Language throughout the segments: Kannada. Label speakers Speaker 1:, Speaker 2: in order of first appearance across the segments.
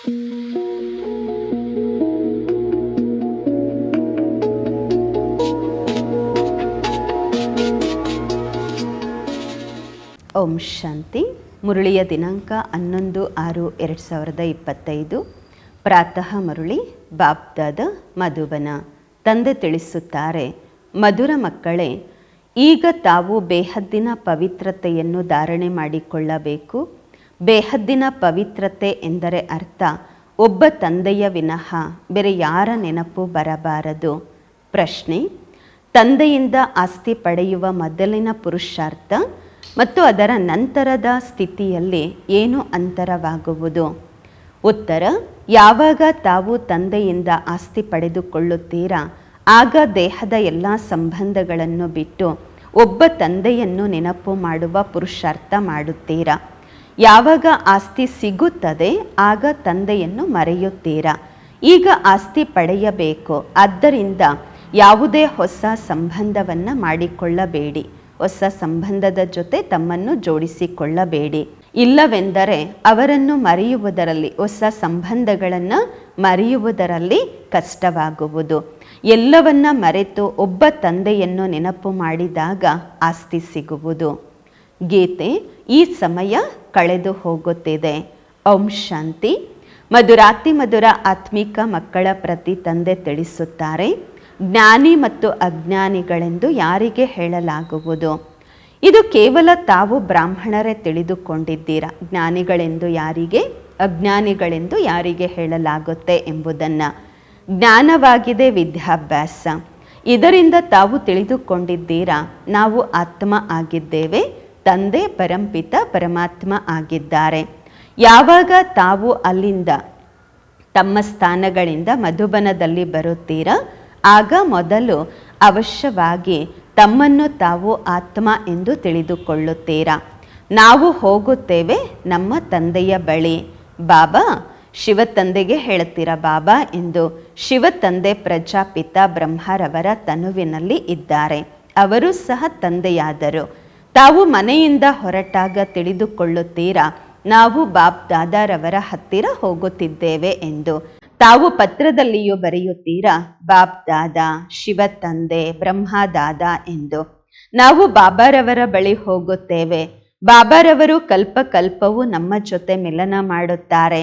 Speaker 1: ಓಂ ಶಾಂತಿ. ಮುರಳಿಯ ದಿನಾಂಕ ಹನ್ನೊಂದು ಆರು ಎರಡು ಸಾವಿರದ ಇಪ್ಪತ್ತೈದು. ಪ್ರಾತಃ ಮುರಳಿ ಬಾಬ್ದಾದ ಮಧುಬನ. ತಂದೆ ತಿಳಿಸುತ್ತಾರೆ, ಮಧುರ ಮಕ್ಕಳೇ, ಈಗ ತಾವು ಬೇಹದ್ದಿನ ಪವಿತ್ರತೆಯನ್ನು ಧಾರಣೆ ಮಾಡಿಕೊಳ್ಳಬೇಕು. ಬೇಹದ್ದಿನ ಪವಿತ್ರತೆ ಎಂದರೆ ಅರ್ಥ, ಒಬ್ಬ ತಂದೆಯ ವಿನಃ ಬೇರೆ ಯಾರ ನೆನಪು ಬರಬಾರದು. ಪ್ರಶ್ನೆ, ತಂದೆಯಿಂದ ಆಸ್ತಿ ಪಡೆಯುವ ಮೊದಲಿನ ಪುರುಷಾರ್ಥ ಮತ್ತು ಅದರ ನಂತರದ ಸ್ಥಿತಿಯಲ್ಲಿ ಏನು ಅಂತರವಾಗುವುದು? ಉತ್ತರ, ಯಾವಾಗ ತಾವು ತಂದೆಯಿಂದ ಆಸ್ತಿ ಪಡೆದುಕೊಳ್ಳುತ್ತೀರಾ? ಆಗ ದೇಹದ ಎಲ್ಲ ಸಂಬಂಧಗಳನ್ನು ಬಿಟ್ಟು ಒಬ್ಬ ತಂದೆಯನ್ನು ನೆನಪು ಮಾಡುವ ಪುರುಷಾರ್ಥ ಮಾಡುತ್ತೀರಾ? ಯಾವಾಗ ಆಸ್ತಿ ಸಿಗುತ್ತದೆ, ಆಗ ತಂದೆಯನ್ನು ಮರೆಯುತ್ತೀರಾ? ಈಗ ಆಸ್ತಿ ಪಡೆಯಬೇಕು. ಆದ್ದರಿಂದ ಯಾವುದೇ ಹೊಸ ಸಂಬಂಧವನ್ನು ಮಾಡಿಕೊಳ್ಳಬೇಡಿ. ಹೊಸ ಸಂಬಂಧದ ಜೊತೆ ತಮ್ಮನ್ನು ಜೋಡಿಸಿಕೊಳ್ಳಬೇಡಿ. ಇಲ್ಲವೆಂದರೆ ಅವರನ್ನು ಮರೆಯುವುದರಲ್ಲಿ, ಹೊಸ ಸಂಬಂಧಗಳನ್ನು ಮರೆಯುವುದರಲ್ಲಿ ಕಷ್ಟವಾಗುವುದು. ಎಲ್ಲವನ್ನ ಮರೆತು ಒಬ್ಬ ತಂದೆಯನ್ನು ನೆನಪು ಮಾಡಿದಾಗ ಆಸ್ತಿ ಸಿಗುವುದು. ಗೀತೆ, ಈ ಸಮಯ ಕಳೆದು ಹೋಗುತ್ತಿದೆ. ಓಂ ಶಾಂತಿ. ಮಧುರಾತಿ ಮಧುರ ಆತ್ಮಿಕ ಮಕ್ಕಳ ಪ್ರತಿ ತಂದೆ ತಿಳಿಸುತ್ತಾರೆ. ಜ್ಞಾನಿ ಮತ್ತು ಅಜ್ಞಾನಿಗಳೆಂದು ಯಾರಿಗೆ ಹೇಳಲಾಗುವುದು? ಇದು ಕೇವಲ ತಾವು ಬ್ರಾಹ್ಮಣರೇ ತಿಳಿದುಕೊಂಡಿದ್ದೀರಾ? ಜ್ಞಾನಿಗಳೆಂದು ಯಾರಿಗೆ? ಅಜ್ಞಾನಿಗಳೆಂದು ಯಾರಿಗೆ ಹೇಳಲಾಗುತ್ತೆ ಎಂಬುದನ್ನು. ಜ್ಞಾನವಾಗಿದೆ ವಿದ್ಯಾಭ್ಯಾಸ. ಇದರಿಂದ ತಾವು ತಿಳಿದುಕೊಂಡಿದ್ದೀರಾ? ನಾವು ಆತ್ಮ ಆಗಿದ್ದೇವೆ. ತಂದೆ ಪರಂಪಿತ ಪರಮಾತ್ಮ ಆಗಿದ್ದಾರೆ. ಯಾವಾಗ ತಾವು ಅಲ್ಲಿಂದ ತಮ್ಮ ಸ್ಥಾನಗಳಿಂದ ಮಧುಬನದಲ್ಲಿ ಬರುತ್ತೀರಾ? ಆಗ ಮೊದಲು ಅವಶ್ಯವಾಗಿ ತಮ್ಮನ್ನು ತಾವು ಆತ್ಮ ಎಂದು ತಿಳಿದುಕೊಳ್ಳುತ್ತೀರಾ? ನಾವು ಹೋಗುತ್ತೇವೆ ನಮ್ಮ ತಂದೆಯ ಬಳಿ. ಬಾಬಾ ಶಿವ ತಂದೆಗೆ ಹೇಳುತ್ತೀರಾ ಬಾಬಾ ಎಂದು ಶಿವ ತಂದೆ ಪ್ರಜಾಪಿತ ಬ್ರಹ್ಮರವರ ತನುವಿನಲ್ಲಿ ಇದ್ದಾರೆ. ಅವರು ಸಹ ತಂದೆಯಾದರು. ತಾವು ಮನೆಯಿಂದ ಹೊರಟಾಗ ತಿಳಿದುಕೊಳ್ಳುತ್ತೀರಾ? ನಾವು ಬಾಬ್ ದಾದಾರವರ ಹತ್ತಿರ ಹೋಗುತ್ತಿದ್ದೇವೆ ಎಂದು. ತಾವು ಪತ್ರದಲ್ಲಿಯೂ ಬರೆಯುತ್ತೀರಾ? ಬಾಬ್ ದಾದಾ ಶಿವ ತಂದೆ ಬ್ರಹ್ಮ ದಾದಾ ಎಂದು. ನಾವು ಬಾಬಾರವರ ಬಳಿ ಹೋಗುತ್ತೇವೆ. ಬಾಬಾರವರು ಕಲ್ಪ ಕಲ್ಪವು ನಮ್ಮ ಜೊತೆ ಮಿಲನ ಮಾಡುತ್ತಾರೆ.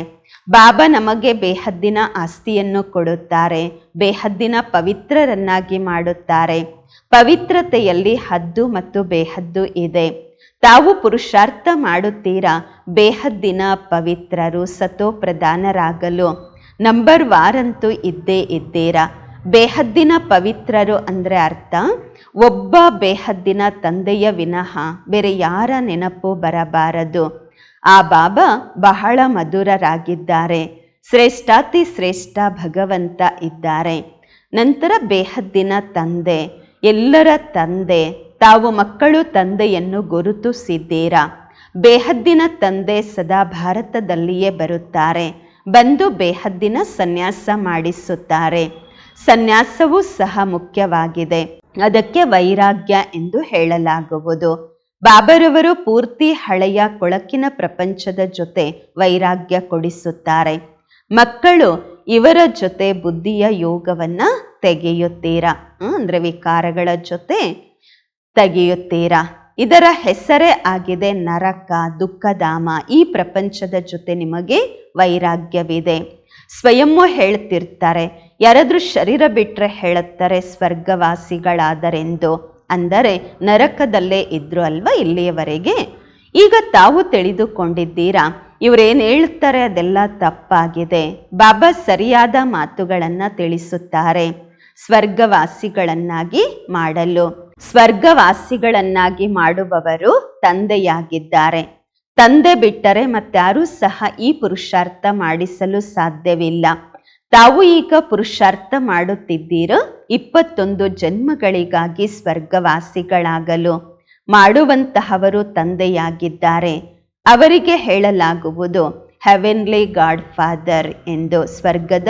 Speaker 1: ಬಾಬಾ ನಮಗೆ ಬೇಹದ್ದಿನ ಆಸ್ತಿಯನ್ನು ಕೊಡುತ್ತಾರೆ. ಬೇಹದ್ದಿನ ಪವಿತ್ರರನ್ನಾಗಿ ಮಾಡುತ್ತಾರೆ. ಪವಿತ್ರತೆಯಲ್ಲಿ ಹದ್ದು ಮತ್ತು ಬೇಹದ್ದು ಇದೆ. ತಾವು ಪುರುಷಾರ್ಥ ಮಾಡುತ್ತೀರಾ? ಬೇಹದ್ದಿನ ಪವಿತ್ರರು ಸತೋ ಪ್ರಧಾನರಾಗಲು. ನಂಬರ್ ವಾರಂತೂ ಇದ್ದೇ ಇದ್ದೀರಾ? ಬೇಹದ್ದಿನ ಪವಿತ್ರರು ಅಂದರೆ ಅರ್ಥ? ಒಬ್ಬ ಬೇಹದ್ದಿನ ತಂದೆಯ ವಿನಃ ಬೇರೆ ಯಾರ ನೆನಪು ಬರಬಾರದು. ಆ ಬಾಬಾ ಬಹಳ ಮಧುರರಾಗಿದ್ದಾರೆ. ಶ್ರೇಷ್ಠಾತಿ ಶ್ರೇಷ್ಠ ಭಗವಂತ ಇದ್ದಾರೆ. ನಂತರ ಬೇಹದ್ದಿನ ತಂದೆ ಎಲ್ಲರ ತಂದೆ, ತಾವು ಮಕ್ಕಳು ತಂದೆಯನ್ನು ಗುರುತಿಸಿದ್ದೀರಾ? ಬೇಹದ್ದಿನ ತಂದೆ ಸದಾ ಭಾರತದಲ್ಲಿಯೇ ಬರುತ್ತಾರೆ. ಬಂದು ಬೇಹದ್ದಿನ ಸನ್ಯಾಸ ಮಾಡಿಸುತ್ತಾರೆ. ಸನ್ಯಾಸವೂ ಸಹ ಮುಖ್ಯವಾಗಿದೆ. ಅದಕ್ಕೆ ವೈರಾಗ್ಯ ಎಂದು ಹೇಳಲಾಗುವುದು. ಬಾಬರವರು ಪೂರ್ತಿ ಹಳೆಯ ಕೊಳಕಿನ ಪ್ರಪಂಚದ ಜೊತೆ ವೈರಾಗ್ಯ ಕೊಡಿಸುತ್ತಾರೆ. ಮಕ್ಕಳು ಇವರ ಜೊತೆ ಬುದ್ಧಿಯ ಯೋಗವನ್ನ ತೆಗೆಯುತ್ತೀರಾ? ಅಂದರೆ ವಿಕಾರಗಳ ಜೊತೆ ತೆಗೆಯುತ್ತೀರಾ? ಇದರ ಹೆಸರೇ ಆಗಿದೆ ನರಕ, ದುಃಖಧಾಮ. ಈ ಪ್ರಪಂಚದ ಜೊತೆ ನಿಮಗೆ ವೈರಾಗ್ಯವಿದೆ. ಸ್ವಯಂವೂ ಹೇಳ್ತಿರ್ತಾರೆ, ಯಾರಾದರೂ ಶರೀರ ಬಿಟ್ಟರೆ ಹೇಳುತ್ತಾರೆ, ಸ್ವರ್ಗವಾಸಿಗಳಾದರೆಂದು. ಅಂದರೆ ನರಕದಲ್ಲೇ ಇದ್ರು ಅಲ್ವಾ ಇಲ್ಲಿಯವರೆಗೆ? ಈಗ ತಾವು ತಿಳಿದುಕೊಂಡಿದ್ದೀರಾ? ಇವರೇನು ಹೇಳ್ತಾರೆ ಅದೆಲ್ಲ ತಪ್ಪಾಗಿದೆ. ಬಾಬಾ ಸರಿಯಾದ ಮಾತುಗಳನ್ನು ತಿಳಿಸುತ್ತಾರೆ. ಸ್ವರ್ಗವಾಸಿಗಳನ್ನಾಗಿ ಮಾಡಲು. ಸ್ವರ್ಗವಾಸಿಗಳನ್ನಾಗಿ ಮಾಡುವವರು ತಂದೆಯಾಗಿದ್ದಾರೆ. ತಂದೆ ಬಿಟ್ಟರೆ ಮತ್ತಾರೂ ಸಹ ಈ ಪುರುಷಾರ್ಥ ಮಾಡಿಸಲು ಸಾಧ್ಯವಿಲ್ಲ. ತಾವು ಈಗ ಪುರುಷಾರ್ಥ ಮಾಡುತ್ತಿದ್ದೀರೋ ಇಪ್ಪತ್ತೊಂದು ಜನ್ಮಗಳಿಗಾಗಿ ಸ್ವರ್ಗವಾಸಿಗಳಾಗಲು ಮಾಡುವಂತಹವರು ತಂದೆಯಾಗಿದ್ದಾರೆ. ಅವರಿಗೆ ಹೇಳಲಾಗುವುದು ಹೆವೆನ್ಲಿ ಗಾಡ್ ಫಾದರ್ ಎಂದು, ಸ್ವರ್ಗದ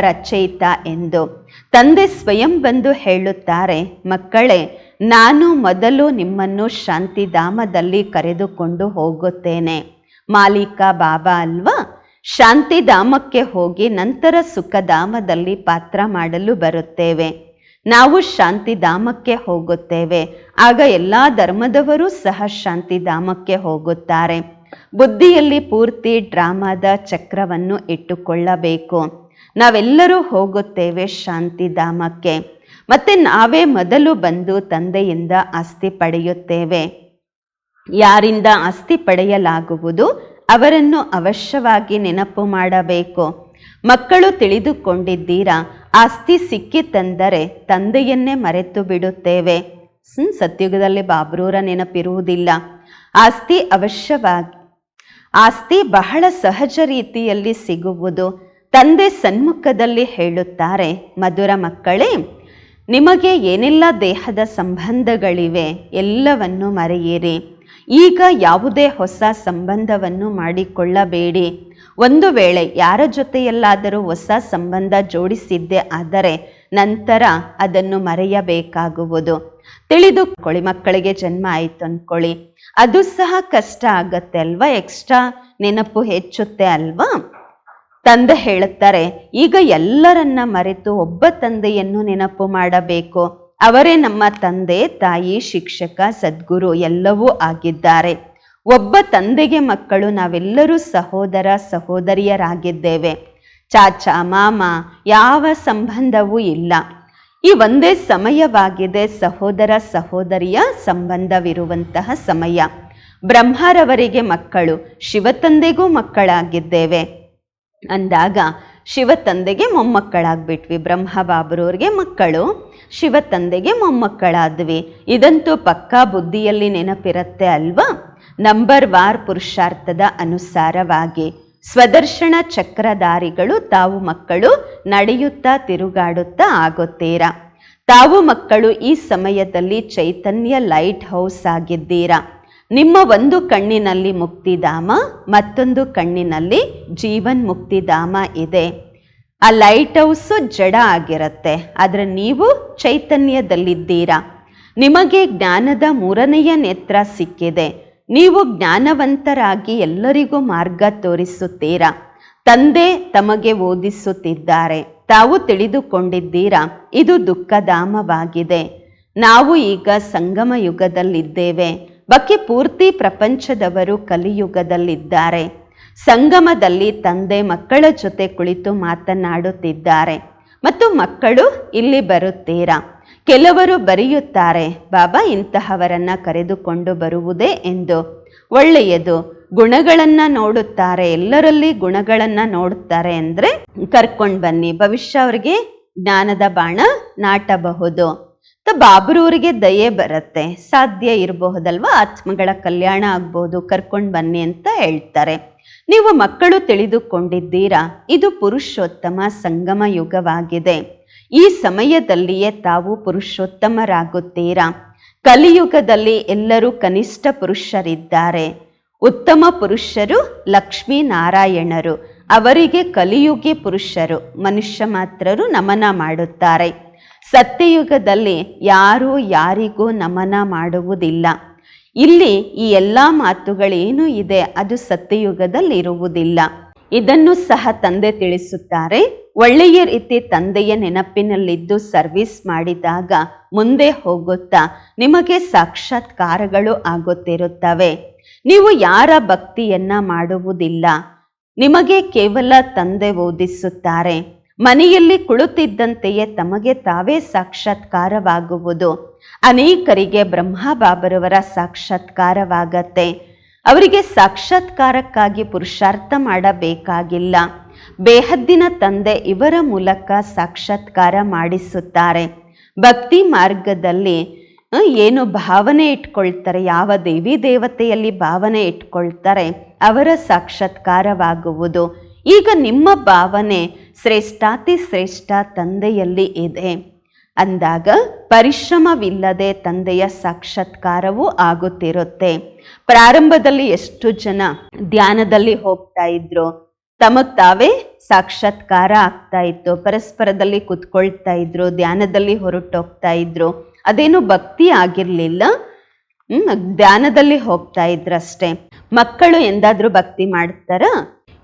Speaker 1: ರಚಯಿತ ಎಂದು. ತಂದೆ ಸ್ವಯಂ ಬಂದು ಹೇಳುತ್ತಾರೆ, ಮಕ್ಕಳೇ, ನಾನು ಮೊದಲು ನಿಮ್ಮನ್ನು ಶಾಂತಿಧಾಮದಲ್ಲಿ ಕರೆದುಕೊಂಡು ಹೋಗುತ್ತೇನೆ. ಮಾಲೀಕ ಬಾಬಾ ಅಲ್ವಾ? ಶಾಂತಿಧಾಮಕ್ಕೆ ಹೋಗಿ ನಂತರ ಸುಖಧಾಮದಲ್ಲಿ ಪಾತ್ರ ಮಾಡಲು ಬರುತ್ತೇವೆ. ನಾವು ಶಾಂತಿಧಾಮಕ್ಕೆ ಹೋಗುತ್ತೇವೆ. ಆಗ ಎಲ್ಲ ಧರ್ಮದವರೂ ಸಹ ಶಾಂತಿಧಾಮಕ್ಕೆ ಹೋಗುತ್ತಾರೆ. ಬುದ್ಧಿಯಲ್ಲಿ ಪೂರ್ತಿ ಡ್ರಾಮಾದ ಚಕ್ರವನ್ನು ಇಟ್ಟುಕೊಳ್ಳಬೇಕು. ನಾವೆಲ್ಲರೂ ಹೋಗುತ್ತೇವೆ ಶಾಂತಿಧಾಮಕ್ಕೆ ಮತ್ತೆ ನಾವೇ ಮೊದಲು ಬಂದು ತಂದೆಯಿಂದ ಆಸ್ತಿ ಪಡೆಯುತ್ತೇವೆ. ಯಾರಿಂದ ಆಸ್ತಿ ಪಡೆಯಲಾಗುವುದು ಅವರನ್ನು ಅವಶ್ಯವಾಗಿ ನೆನಪು ಮಾಡಬೇಕು. ಮಕ್ಕಳು ತಿಳಿದುಕೊಂಡಿದ್ದೀರಾ, ಆಸ್ತಿ ಸಿಕ್ಕಿತೆಂದರೆ ತಂದೆಯನ್ನೇ ಮರೆತು ಬಿಡುತ್ತೇವೆ. ಸತ್ಯುಗದಲ್ಲಿ ಬಾಬ್ರೂರ ನೆನಪಿರುವುದಿಲ್ಲ. ಆಸ್ತಿ ಅವಶ್ಯವಾಗಿ, ಆಸ್ತಿ ಬಹಳ ಸಹಜ ರೀತಿಯಲ್ಲಿ ಸಿಗುವುದು. ತಂದೆ ಸನ್ಮುಖದಲ್ಲಿ ಹೇಳುತ್ತಾರೆ, ಮಧುರ ಮಕ್ಕಳೇ, ನಿಮಗೆ ಏನೆಲ್ಲ ದೇಹದ ಸಂಬಂಧಗಳಿವೆ ಎಲ್ಲವನ್ನು ಮರೆಯಿರಿ. ಈಗ ಯಾವುದೇ ಹೊಸ ಸಂಬಂಧವನ್ನು ಮಾಡಿಕೊಳ್ಳಬೇಡಿ. ಒಂದು ವೇಳೆ ಯಾರ ಜೊತೆಯಲ್ಲಾದರೂ ಹೊಸ ಸಂಬಂಧ ಜೋಡಿಸಿದ್ದೆ ಆದರೆ ನಂತರ ಅದನ್ನು ಮರೆಯಬೇಕಾಗುವುದು. ತಿಳಿದುಕೊಳ್ಳಿ ಮಕ್ಕಳಿಗೆ ಜನ್ಮ ಆಯಿತು ಅಂದ್ಕೊಳ್ಳಿ ಅದು ಸಹ ಕಷ್ಟ ಆಗತ್ತೆ ಅಲ್ವಾ? ಎಕ್ಸ್ಟ್ರಾ ನೆನಪು ಹೆಚ್ಚುತ್ತೆ ಅಲ್ವಾ? ತಂದೆ ಹೇಳುತ್ತಾರೆ, ಈಗ ಎಲ್ಲರನ್ನ ಮರೆತು ಒಬ್ಬ ತಂದೆಯನ್ನು ನೆನಪು ಮಾಡಬೇಕು. ಅವರೇ ನಮ್ಮ ತಂದೆ, ತಾಯಿ, ಶಿಕ್ಷಕ, ಸದ್ಗುರು ಎಲ್ಲವೂ ಆಗಿದ್ದಾರೆ. ಒಬ್ಬ ತಂದೆಗೆ ಮಕ್ಕಳು, ನಾವೆಲ್ಲರೂ ಸಹೋದರ, ಸಹೋದರಿಯರಾಗಿದ್ದೇವೆ. ಚಾಚಾ, ಮಾಮ, ಯಾವ ಸಂಬಂಧವೂ ಇಲ್ಲ. ಈ ಒಂದೇ ಸಮಯವಾಗಿದೆ ಸಹೋದರ, ಸಹೋದರಿಯ ಸಂಬಂಧವಿರುವಂತಹ ಸಮಯ. ಬ್ರಹ್ಮರವರಿಗೆ ಮಕ್ಕಳು, ಶಿವತಂದೆಗೂ ಮಕ್ಕಳಾಗಿದ್ದೇವೆ. ಅಂದಾಗ ಶಿವ ತಂದೆಗೆ ಮೊಮ್ಮಕ್ಕಳಾಗ್ಬಿಟ್ವಿ. ಬ್ರಹ್ಮ ಬಾಬರವ್ರಿಗೆ ಮಕ್ಕಳು, ಶಿವ ತಂದೆಗೆ ಮೊಮ್ಮಕ್ಕಳಾದ್ವಿ. ಇದಂತೂ ಪಕ್ಕಾ ಬುದ್ಧಿಯಲ್ಲಿ ನೆನಪಿರುತ್ತೆ ಅಲ್ವಾ? ನಂಬರ್ ವಾರ್ ಪುರುಷಾರ್ಥದ ಅನುಸಾರವಾಗಿ ಸ್ವದರ್ಶನ ಚಕ್ರಧಾರಿಗಳು ತಾವು ಮಕ್ಕಳು ನಡೆಯುತ್ತಾ ತಿರುಗಾಡುತ್ತಾ ಆಗುತ್ತೀರ? ತಾವು ಮಕ್ಕಳು ಈ ಸಮಯದಲ್ಲಿ ಚೈತನ್ಯ ಲೈಟ್ ಹೌಸ್ ಆಗಿದ್ದೀರಾ? ನಿಮ್ಮ ಒಂದು ಕಣ್ಣಿನಲ್ಲಿ ಮುಕ್ತಿಧಾಮ, ಮತ್ತೊಂದು ಕಣ್ಣಿನಲ್ಲಿ ಜೀವನ್ ಮುಕ್ತಿಧಾಮ ಇದೆ. ಆ ಲೈಟ್ ಹೌಸು ಜಡ ಆಗಿರುತ್ತೆ, ಆದರೆ ನೀವು ಚೈತನ್ಯದಲ್ಲಿದ್ದೀರಾ. ನಿಮಗೆ ಜ್ಞಾನದ ಮೂರನೆಯ ನೇತ್ರ ಸಿಕ್ಕಿದೆ. ನೀವು ಜ್ಞಾನವಂತರಾಗಿ ಎಲ್ಲರಿಗೂ ಮಾರ್ಗ ತೋರಿಸುತ್ತೀರಾ. ತಂದೆ ತಮಗೆ ಓದಿಸುತ್ತಿದ್ದಾರೆ. ತಾವು ತಿಳಿದುಕೊಂಡಿದ್ದೀರಾ. ಇದು ದುಃಖಧಾಮವಾಗಿದೆ. ನಾವು ಈಗ ಸಂಗಮ ಯುಗದಲ್ಲಿದ್ದೇವೆ ಬಾಕಿ ಪೂರ್ತಿ ಪ್ರಪಂಚದವರು ಕಲಿಯುಗದಲ್ಲಿದ್ದಾರೆ. ಸಂಗಮದಲ್ಲಿ ತಂದೆ ಮಕ್ಕಳ ಜೊತೆ ಕುಳಿತು ಮಾತನಾಡುತ್ತಿದ್ದಾರೆ. ಮತ್ತು ಮಕ್ಕಳು ಇಲ್ಲಿ ಬರುತ್ತೀರಾ? ಕೆಲವರು ಬರೆಯುತ್ತಾರೆ, ಬಾಬಾ, ಇಂತಹವರನ್ನು ಕರೆದುಕೊಂಡು ಬರುವುದೇ ಎಂದು. ಒಳ್ಳೆಯದು. ಗುಣಗಳನ್ನು ನೋಡುತ್ತಾರೆ. ಎಲ್ಲರಲ್ಲಿ ಗುಣಗಳನ್ನು ನೋಡುತ್ತಾರೆ ಅಂದರೆ ಕರ್ಕೊಂಡು ಬನ್ನಿ. ಭವಿಷ್ಯ ಅವರಿಗೆ ಜ್ಞಾನದ ಬಾಣ ನಾಟಬಹುದು. ಬಾಬ್ರೂರಿಗೆ ದಯೆ ಬರುತ್ತೆ. ಸಾಧ್ಯ ಇರಬಹುದಲ್ವಾ? ಆತ್ಮಗಳ ಕಲ್ಯಾಣ ಆಗ್ಬೋದು, ಕರ್ಕೊಂಡು ಬನ್ನಿ ಅಂತ ಹೇಳ್ತಾರೆ. ನೀವು ಮಕ್ಕಳು ತಿಳಿದುಕೊಂಡಿದ್ದೀರಾ? ಇದು ಪುರುಷೋತ್ತಮ ಸಂಗಮ ಯುಗವಾಗಿದೆ. ಈ ಸಮಯದಲ್ಲಿಯೇ ತಾವು ಪುರುಷೋತ್ತಮರಾಗುತ್ತೀರಾ? ಕಲಿಯುಗದಲ್ಲಿ ಎಲ್ಲರೂ ಕನಿಷ್ಠ ಪುರುಷರಿದ್ದಾರೆ. ಉತ್ತಮ ಪುರುಷರು ಲಕ್ಷ್ಮೀ ನಾರಾಯಣರು ಅವರಿಗೆ ಕಲಿಯುಗಿ ಪುರುಷರು. ಮನುಷ್ಯ ಮಾತ್ರರು ನಮನ ಮಾಡುತ್ತಾರೆ. ಸತ್ಯಯುಗದಲ್ಲಿ ಯಾರೂ ಯಾರಿಗೂ ನಮನ ಮಾಡುವುದಿಲ್ಲ. ಇಲ್ಲಿ ಈ ಎಲ್ಲ ಮಾತುಗಳೇನು ಇದೆ, ಅದು ಸತ್ಯಯುಗದಲ್ಲಿ ಇರುವುದಿಲ್ಲ ಇದನ್ನು ಸಹ ತಂದೆ ತಿಳಿಸುತ್ತಾರೆ. ಒಳ್ಳೆಯ ರೀತಿ ತಂದೆಯ ನೆನಪಿನಲ್ಲಿದ್ದು ಸರ್ವಿಸ್ ಮಾಡಿದಾಗ ಮುಂದೆ ಹೋಗುತ್ತಾ ನಿಮಗೆ ಸಾಕ್ಷಾತ್ಕಾರಗಳು ಆಗುತ್ತಿರುತ್ತವೆ. ನೀವು ಯಾರ ಭಕ್ತಿಯನ್ನ ಮಾಡುವುದಿಲ್ಲ, ನಿಮಗೆ ಕೇವಲ ತಂದೆ ಓದಿಸುತ್ತಾರೆ. ಮನೆಯಲ್ಲಿ ಕುಳಿತಿದ್ದಂತೆಯೇ ತಮಗೆ ತಾವೇ ಸಾಕ್ಷಾತ್ಕಾರವಾಗುವುದು. ಅನೇಕರಿಗೆ ಬ್ರಹ್ಮ ಬಾಬರವರ ಸಾಕ್ಷಾತ್ಕಾರವಾಗತ್ತೆ. ಅವರಿಗೆ ಸಾಕ್ಷಾತ್ಕಾರಕ್ಕಾಗಿ ಪುರುಷಾರ್ಥ ಮಾಡಬೇಕಾಗಿಲ್ಲ. ಬೇಹದ್ದಿನ ತಂದೆ ಇವರ ಮೂಲಕ ಸಾಕ್ಷಾತ್ಕಾರ ಮಾಡಿಸುತ್ತಾರೆ. ಭಕ್ತಿ ಮಾರ್ಗದಲ್ಲಿ ಏನು ಭಾವನೆ ಇಟ್ಕೊಳ್ತಾರೆ, ಯಾವ ದೇವಿ ದೇವತೆಯಲ್ಲಿ ಭಾವನೆ ಇಟ್ಕೊಳ್ತಾರೆ, ಅವರ ಸಾಕ್ಷಾತ್ಕಾರವಾಗುವುದು. ಈಗ ನಿಮ್ಮ ಭಾವನೆ ಶ್ರೇಷ್ಠಾತಿ ಶ್ರೇಷ್ಠ ತಂದೆಯಲ್ಲಿ ಇದೆ. ಅಂದಾಗ ಪರಿಶ್ರಮವಿಲ್ಲದೆ ತಂದೆಯ ಸಾಕ್ಷಾತ್ಕಾರವೂ ಆಗುತ್ತಿರುತ್ತೆ. ಪ್ರಾರಂಭದಲ್ಲಿ ಎಷ್ಟು ಜನ ಧ್ಯಾನದಲ್ಲಿ ಹೋಗ್ತಾ ಇದ್ರು, ತಮಗ್ ತಾವೇ ಸಾಕ್ಷಾತ್ಕಾರ ಆಗ್ತಾ ಇತ್ತು. ಪರಸ್ಪರದಲ್ಲಿ ಕುತ್ಕೊಳ್ತಾ ಇದ್ರು, ಧ್ಯಾನದಲ್ಲಿ ಹೊರಟೋಗ್ತಾ ಇದ್ರು. ಅದೇನು ಭಕ್ತಿ ಆಗಿರಲಿಲ್ಲ. ಧ್ಯಾನದಲ್ಲಿ ಹೋಗ್ತಾ ಇದ್ರಷ್ಟೇ. ಮಕ್ಕಳು ಎಂದಾದರೂ ಭಕ್ತಿ ಮಾಡ್ತಾರ?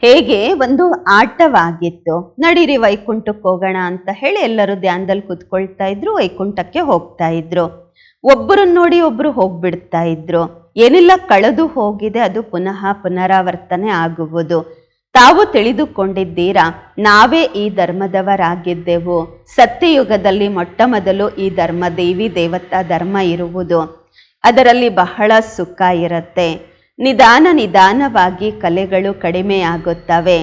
Speaker 1: ಹೇಗೆ ಒಂದು ಆಟವಾಗಿತ್ತು? ನಡೀರಿ ವೈಕುಂಠಕ್ಕೆ ಹೋಗೋಣ ಅಂತ ಹೇಳಿ ಎಲ್ಲರೂ ಧ್ಯಾನದಲ್ಲಿ ಕುತ್ಕೊಳ್ತಾ ಇದ್ರು, ವೈಕುಂಠಕ್ಕೆ ಹೋಗ್ತಾ ಇದ್ರು. ಒಬ್ಬರನ್ನ ನೋಡಿ ಒಬ್ಬರು ಹೋಗ್ಬಿಡ್ತಾ ಇದ್ರು. ಏನೆಲ್ಲ, ಕಳೆದು ಹೋಗಿದೆ, ಅದು ಪುನಃ ಪುನರಾವರ್ತನೆ ಆಗುವುದು. ತಾವು ತಿಳಿದುಕೊಂಡಿದ್ದೀರಾ, ನಾವೇ ಈ ಧರ್ಮದವರಾಗಿದ್ದೆವು. ಸತ್ಯಯುಗದಲ್ಲಿ ಮೊಟ್ಟ ಮೊದಲು ಈ ಧರ್ಮ, ದೇವಿ ದೇವತಾ ಧರ್ಮ ಇರುವುದು. ಅದರಲ್ಲಿ ಬಹಳ ಸುಖ ಇರುತ್ತೆ. ನಿಧಾನ ನಿಧಾನವಾಗಿ ಕಲೆಗಳು ಕಡಿಮೆಯಾಗುತ್ತವೆ.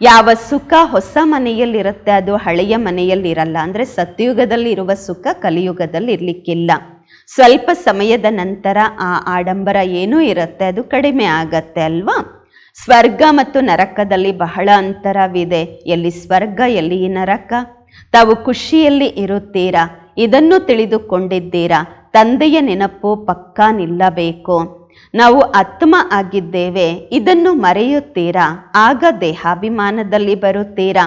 Speaker 1: ಯಾವ ಸುಖ ಹೊಸ ಮನೆಯಲ್ಲಿರುತ್ತೆ, ಅದು ಹಳೆಯ ಮನೆಯಲ್ಲಿರಲ್ಲ. ಅಂದರೆ ಸತ್ಯುಗದಲ್ಲಿ ಇರುವ ಸುಖ ಕಲಿಯುಗದಲ್ಲಿ ಇರಲಿಕ್ಕಿಲ್ಲ ಸ್ವಲ್ಪ ಸಮಯದ ನಂತರ ಆ ಆಡಂಬರ ಏನೂ ಇರುತ್ತೆ, ಅದು ಕಡಿಮೆ ಆಗತ್ತೆ ಅಲ್ವಾ? ಸ್ವರ್ಗ ಮತ್ತು ನರಕದಲ್ಲಿ ಬಹಳ ಅಂತರವಿದೆ. ಎಲ್ಲಿ ಸ್ವರ್ಗ, ಎಲ್ಲಿ ನರಕ? ತಾವು ಖುಷಿಯಲ್ಲಿ ಇರುತ್ತೀರಾ? ಇದನ್ನು ತಿಳಿದುಕೊಂಡಿದ್ದೀರಾ? ತಂದೆಯ ನೆನಪು ಪಕ್ಕಾ ನಿಲ್ಲಬೇಕು. ನಾವು ಆತ್ಮ ಆಗಿದ್ದೇವೆ, ಇದನ್ನು ಮರೆಯುತ್ತೀರಾ? ಆಗ ದೇಹಾಭಿಮಾನದಲ್ಲಿ ಬರುತ್ತೀರಾ?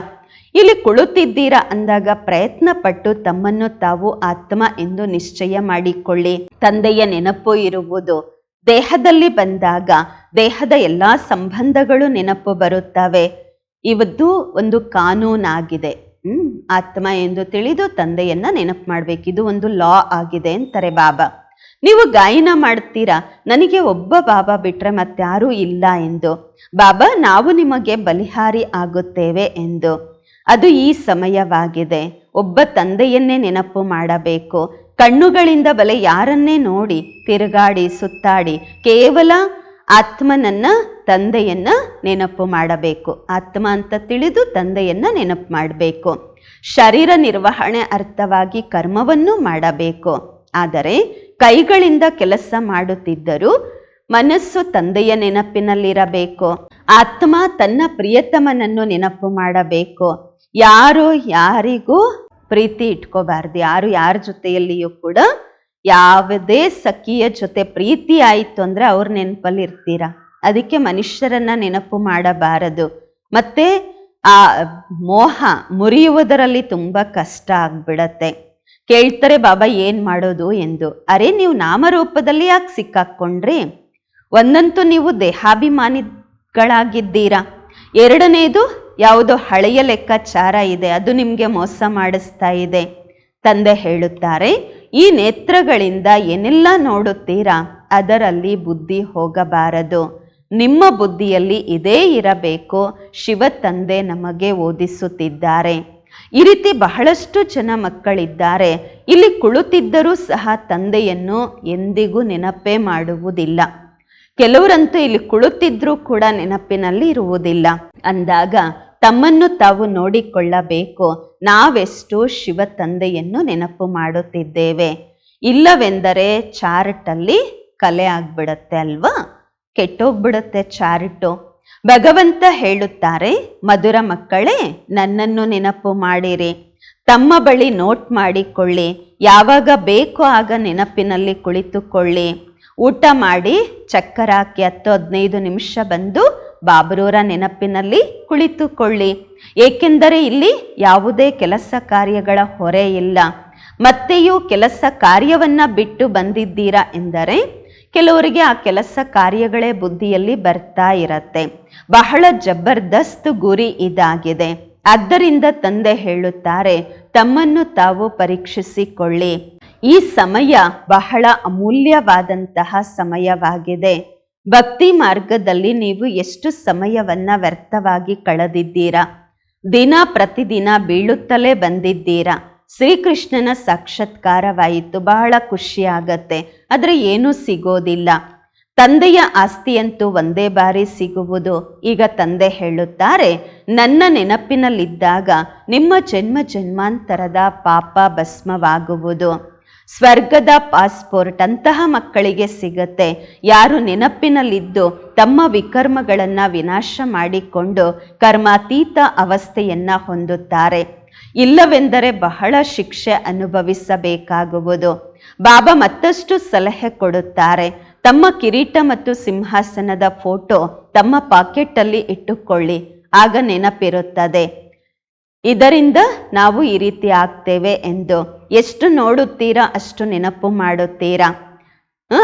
Speaker 1: ಇಲ್ಲಿ ಕುಳಿತಿದ್ದೀರಾ ಅಂದಾಗ ಪ್ರಯತ್ನ ಪಟ್ಟು ತಮ್ಮನ್ನು ತಾವು ಆತ್ಮ ಎಂದು ನಿಶ್ಚಯ ಮಾಡಿಕೊಳ್ಳಿ. ತಂದೆಯ ನೆನಪು ಇರುವುದು, ದೇಹದಲ್ಲಿ ಬಂದಾಗ ದೇಹದ ಎಲ್ಲ ಸಂಬಂಧಗಳು ನೆನಪು ಬರುತ್ತವೆ. ಇವತ್ತು ಒಂದು ಕಾನೂನಾಗಿದೆ. ಆತ್ಮ ಎಂದು ತಿಳಿದು ತಂದೆಯನ್ನ ನೆನಪು ಮಾಡಬೇಕು. ಇದು ಒಂದು ಲಾ ಆಗಿದೆ ಅಂತಾರೆ ಬಾಬಾ. ನೀವು ಗಾಯನ ಮಾಡ್ತೀರಾ? ನನಗೆ ಒಬ್ಬ ಬಾಬಾ ಬಿಟ್ರೆ ಮತ್ತಾರೂ ಇಲ್ಲ ಎಂದು. ಬಾಬಾ, ನಾವು ನಿಮಗೆ ಬಲಿಹಾರಿ ಆಗುತ್ತೇವೆ ಎಂದು. ಅದು ಈ ಸಮಯವಾಗಿದೆ. ಒಬ್ಬ ತಂದೆಯನ್ನೇ ನೆನಪು ಮಾಡಬೇಕು. ಕಣ್ಣುಗಳಿಂದ ಬಲೆ ಯಾರನ್ನೇ ನೋಡಿ ತಿರುಗಾಡಿ, ಸುತ್ತಾಡಿ, ಕೇವಲ ಆತ್ಮನನ್ನ, ತಂದೆಯನ್ನ ನೆನಪು ಮಾಡಬೇಕು. ಆತ್ಮ ಅಂತ ತಿಳಿದು ತಂದೆಯನ್ನ ನೆನಪು ಮಾಡಬೇಕು. ಶರೀರ ನಿರ್ವಹಣೆ ಅರ್ಥವಾಗಿ ಕರ್ಮವನ್ನು ಮಾಡಬೇಕು. ಆದರೆ ಕೈಗಳಿಂದ ಕೆಲಸ ಮಾಡುತ್ತಿದ್ದರೂ ಮನಸ್ಸು ತಂದೆಯ ನೆನಪಿನಲ್ಲಿರಬೇಕು. ಆತ್ಮ ತನ್ನ ಪ್ರಿಯತಮನನ್ನು ನೆನಪು ಮಾಡಬೇಕು. ಯಾರು ಯಾರಿಗೂ ಪ್ರೀತಿ ಇಟ್ಕೋಬಾರ್ದು. ಯಾರು ಯಾರ ಜೊತೆಯಲ್ಲಿಯೂ ಕೂಡ ಯಾವುದೇ ಸಖಿಯ ಜೊತೆ ಪ್ರೀತಿ ಆಯಿತು ಅಂದರೆ ಅವ್ರ ನೆನಪಲ್ಲಿ ಇರ್ತೀರ ಅದಕ್ಕೆ ಮನುಷ್ಯರನ್ನ ನೆನಪು ಮಾಡಬಾರದು. ಮತ್ತೆ ಆ ಮೋಹ ಮುರಿಯುವುದರಲ್ಲಿ ತುಂಬ ಕಷ್ಟ ಆಗ್ಬಿಡತ್ತೆ. ಕೇಳ್ತಾರೆ, ಬಾಬಾ, ಏನ್ ಮಾಡೋದು? ಎಂದು. ಅರೆ, ನೀವು ನಾಮರೂಪದಲ್ಲಿ ಯಾಕೆ ಸಿಕ್ಕಾಕೊಂಡ್ರಿ? ಒಂದಂತೂ ನೀವು ದೇಹಾಭಿಮಾನಿಗಳಾಗಿದ್ದೀರಾ? ಎರಡನೇದು ಯಾವುದೋ ಹಳೆಯ ಲೆಕ್ಕಾಚಾರ ಇದೆ, ಅದು ನಿಮಗೆ ಮೋಸ ಮಾಡಿಸ್ತಾ ಇದೆ. ತಂದೆ ಹೇಳುತ್ತಾರೆ, ಈ ನೇತ್ರಗಳಿಂದ ಏನೆಲ್ಲ ನೋಡುತ್ತೀರಾ? ಅದರಲ್ಲಿ ಬುದ್ಧಿ ಹೋಗಬಾರದು. ನಿಮ್ಮ ಬುದ್ಧಿಯಲ್ಲಿ ಇದೇ ಇರಬೇಕು. ಶಿವ ತಂದೆ ನಮಗೆ ಓದಿಸುತ್ತಿದ್ದಾರೆ. ಈ ರೀತಿ ಬಹಳಷ್ಟು ಜನ ಮಕ್ಕಳಿದ್ದಾರೆ. ಇಲ್ಲಿ ಕುಳಿತಿದ್ದರೂ ಸಹ ತಂದೆಯನ್ನು ಎಂದಿಗೂ ನೆನಪೇ ಮಾಡುವುದಿಲ್ಲ. ಕೆಲವರಂತೂ ಇಲ್ಲಿ ಕುಳಿತಿದ್ರೂ ಕೂಡ ನೆನಪಿನಲ್ಲಿ ಇರುವುದಿಲ್ಲ. ಅಂದಾಗ ತಮ್ಮನ್ನು ತಾವು ನೋಡಿಕೊಳ್ಳಬೇಕು. ನಾವೆಷ್ಟು ಶಿವ ತಂದೆಯನ್ನು ನೆನಪು ಮಾಡುತ್ತಿದ್ದೇವೆ. ಇಲ್ಲವೆಂದರೆ ಚಾರ್ಟಲ್ಲಿ ಕಲೆ ಆಗ್ಬಿಡತ್ತೆ ಅಲ್ವಾ? ಕೆಟ್ಟೋಗ್ಬಿಡುತ್ತೆ ಚಾರ್ಟು. ಭಗವಂತ ಹೇಳುತ್ತಾರೆ, ಮಧುರ ಮಕ್ಕಳೇ, ನನ್ನನ್ನು ನೆನಪು ಮಾಡಿರಿ. ತಮ್ಮ ಬಳಿ ನೋಟ್ ಮಾಡಿಕೊಳ್ಳಿ. ಯಾವಾಗ ಬೇಕೋ ಆಗ ನೆನಪಿನಲ್ಲಿ ಕುಳಿತುಕೊಳ್ಳಿ. ಊಟ ಮಾಡಿ ಚಕ್ಕರ ಹಾಕಿ ಹತ್ತು ಹದಿನೈದು ನಿಮಿಷ ಬಂದು ಬಾಬರೂರ ನೆನಪಿನಲ್ಲಿ ಕುಳಿತುಕೊಳ್ಳಿ. ಏಕೆಂದರೆ ಇಲ್ಲಿ ಯಾವುದೇ ಕೆಲಸ ಕಾರ್ಯಗಳ ಹೊರೆ ಇಲ್ಲ. ಮತ್ತೆಯೂ ಕೆಲಸ ಕಾರ್ಯವನ್ನ ಬಿಟ್ಟು ಬಂದಿದ್ದೀರಾ ಎಂದರೆ, ಕೆಲವರಿಗೆ ಆ ಕೆಲಸ ಕಾರ್ಯಗಳೇ ಬುದ್ಧಿಯಲ್ಲಿ ಬರ್ತಾ ಇರತ್ತೆ. ಬಹಳ ಜಬರ್ದಸ್ತ್ ಗುರಿ ಇದಾಗಿದೆ. ಆದ್ದರಿಂದ ತಂದೆ ಹೇಳುತ್ತಾರೆ, ತಮ್ಮನ್ನು ತಾವು ಪರೀಕ್ಷಿಸಿಕೊಳ್ಳಿ. ಈ ಸಮಯ ಬಹಳ ಅಮೂಲ್ಯವಾದಂತಹ ಸಮಯವಾಗಿದೆ. ಭಕ್ತಿ ಮಾರ್ಗದಲ್ಲಿ ನೀವು ಎಷ್ಟು ಸಮಯವನ್ನ ವ್ಯರ್ಥವಾಗಿ ಕಳೆದಿದ್ದೀರಾ? ದಿನ ಪ್ರತಿದಿನ ಬೀಳುತ್ತಲೇ ಬಂದಿದ್ದೀರಾ? ಶ್ರೀಕೃಷ್ಣನ ಸಾಕ್ಷಾತ್ಕಾರವಾಯಿತು, ಬಹಳ ಖುಷಿಯಾಗತ್ತೆ. ಆದರೆ ಏನೂ ಸಿಗೋದಿಲ್ಲ. ತಂದೆಯ ಆಸ್ತಿಯಂತೂ ಒಂದೇ ಬಾರಿ ಸಿಗುವುದು ಈಗ ತಂದೆ ಹೇಳುತ್ತಾರೆ. ನನ್ನ ನೆನಪಿನಲ್ಲಿದ್ದಾಗ ನಿಮ್ಮ ಜನ್ಮ ಜನ್ಮಾಂತರದ ಪಾಪ ಭಸ್ಮವಾಗುವುದು. ಸ್ವರ್ಗದ ಪಾಸ್ಪೋರ್ಟ್ ಅಂತಹ ಮಕ್ಕಳಿಗೆ ಸಿಗತ್ತೆ. ಯಾರು ನೆನಪಿನಲ್ಲಿದ್ದು ತಮ್ಮ ವಿಕರ್ಮಗಳನ್ನು ವಿನಾಶ ಮಾಡಿಕೊಂಡು ಕರ್ಮಾತೀತ ಅವಸ್ಥೆಯನ್ನು ಹೊಂದುತ್ತಾರೆ. ಇಲ್ಲವೆಂದರೆ ಬಹಳ ಶಿಕ್ಷೆ ಅನುಭವಿಸಬೇಕಾಗುವುದು. ಬಾಬಾ ಮತ್ತಷ್ಟು ಸಲಹೆ ಕೊಡುತ್ತಾರೆ. ತಮ್ಮ ಕಿರೀಟ ಮತ್ತು ಸಿಂಹಾಸನದ ಫೋಟೋ ತಮ್ಮ ಪಾಕೆಟ್ಟಲ್ಲಿ ಇಟ್ಟುಕೊಳ್ಳಿ, ಆಗ ನೆನಪಿರುತ್ತದೆ. ಇದರಿಂದ ನಾವು ಈ ರೀತಿ ಆಗ್ತೇವೆ ಎಂದು. ಎಷ್ಟು ನೋಡುತ್ತೀರಾ ಅಷ್ಟು ನೆನಪು ಮಾಡುತ್ತೀರಾ.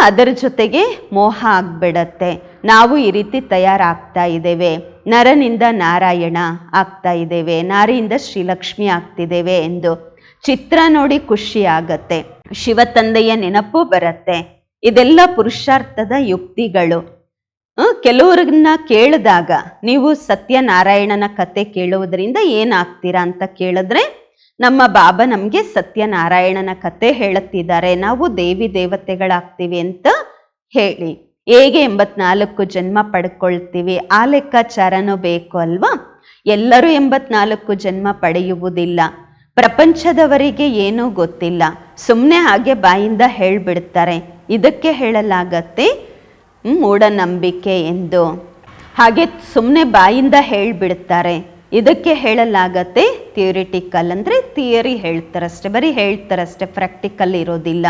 Speaker 1: ಅದರ ಜೊತೆಗೆ ಮೋಹ ಆಗ್ಬಿಡತ್ತೆ. ನಾವು ಈ ರೀತಿ ತಯಾರಾಗ್ತಾ ಇದ್ದೇವೆ. ನರನಿಂದ ನಾರಾಯಣ ಆಗ್ತಾ ಇದ್ದೇವೆ. ನಾರಿಯಿಂದ ಶ್ರೀಲಕ್ಷ್ಮಿ ಆಗ್ತಿದ್ದೇವೆ ಎಂದು. ಚಿತ್ರ ನೋಡಿ ಖುಷಿ ಆಗತ್ತೆ. ಶಿವ ತಂದೆಯ ನೆನಪು ಬರುತ್ತೆ. ಇದೆಲ್ಲ ಪುರುಷಾರ್ಥದ ಯುಕ್ತಿಗಳು. ಕೆಲವರನ್ನ ಕೇಳಿದಾಗ ನೀವು ಸತ್ಯನಾರಾಯಣನ ಕತೆ ಕೇಳುವುದರಿಂದ ಏನಾಗ್ತೀರಾ ಅಂತ ಕೇಳಿದ್ರೆ, ನಮ್ಮ ಬಾಬಾ ನಮಗೆ ಸತ್ಯನಾರಾಯಣನ ಕತೆ ಹೇಳುತ್ತಿದ್ದಾರೆ. ನಾವು ದೇವಿ ದೇವತೆಗಳಾಗ್ತೀವಿ ಅಂತ ಹೇಳಿ. ಹೇಗೆ ಎಂಬತ್ನಾಲ್ಕು ಜನ್ಮ ಪಡ್ಕೊಳ್ತೀವಿ, ಆ ಲೆಕ್ಕಾಚಾರನೂ ಬೇಕು ಅಲ್ವಾ? ಎಲ್ಲರೂ ಎಂಬತ್ನಾಲ್ಕು ಜನ್ಮ ಪಡೆಯುವುದಿಲ್ಲ. ಪ್ರಪಂಚದವರಿಗೆ ಏನೂ ಗೊತ್ತಿಲ್ಲ. ಸುಮ್ಮನೆ ಹಾಗೆ ಬಾಯಿಂದ ಹೇಳ್ಬಿಡ್ತಾರೆ. ಇದಕ್ಕೆ ಹೇಳಲಾಗತ್ತೆ ಮೂಢನಂಬಿಕೆ ಎಂದು. ಹಾಗೆ ಸುಮ್ಮನೆ ಬಾಯಿಂದ ಹೇಳಿಬಿಡ್ತಾರೆ. ಇದಕ್ಕೆ ಹೇಳಲಾಗತ್ತೆ ಥಿಯರಿಟಿಕಲ್ ಅಂದರೆ ಥಿಯರಿ ಹೇಳ್ತಾರಷ್ಟೆ, ಬರೀ ಹೇಳ್ತಾರಷ್ಟೆ ಪ್ರಾಕ್ಟಿಕಲ್ ಇರೋದಿಲ್ಲ.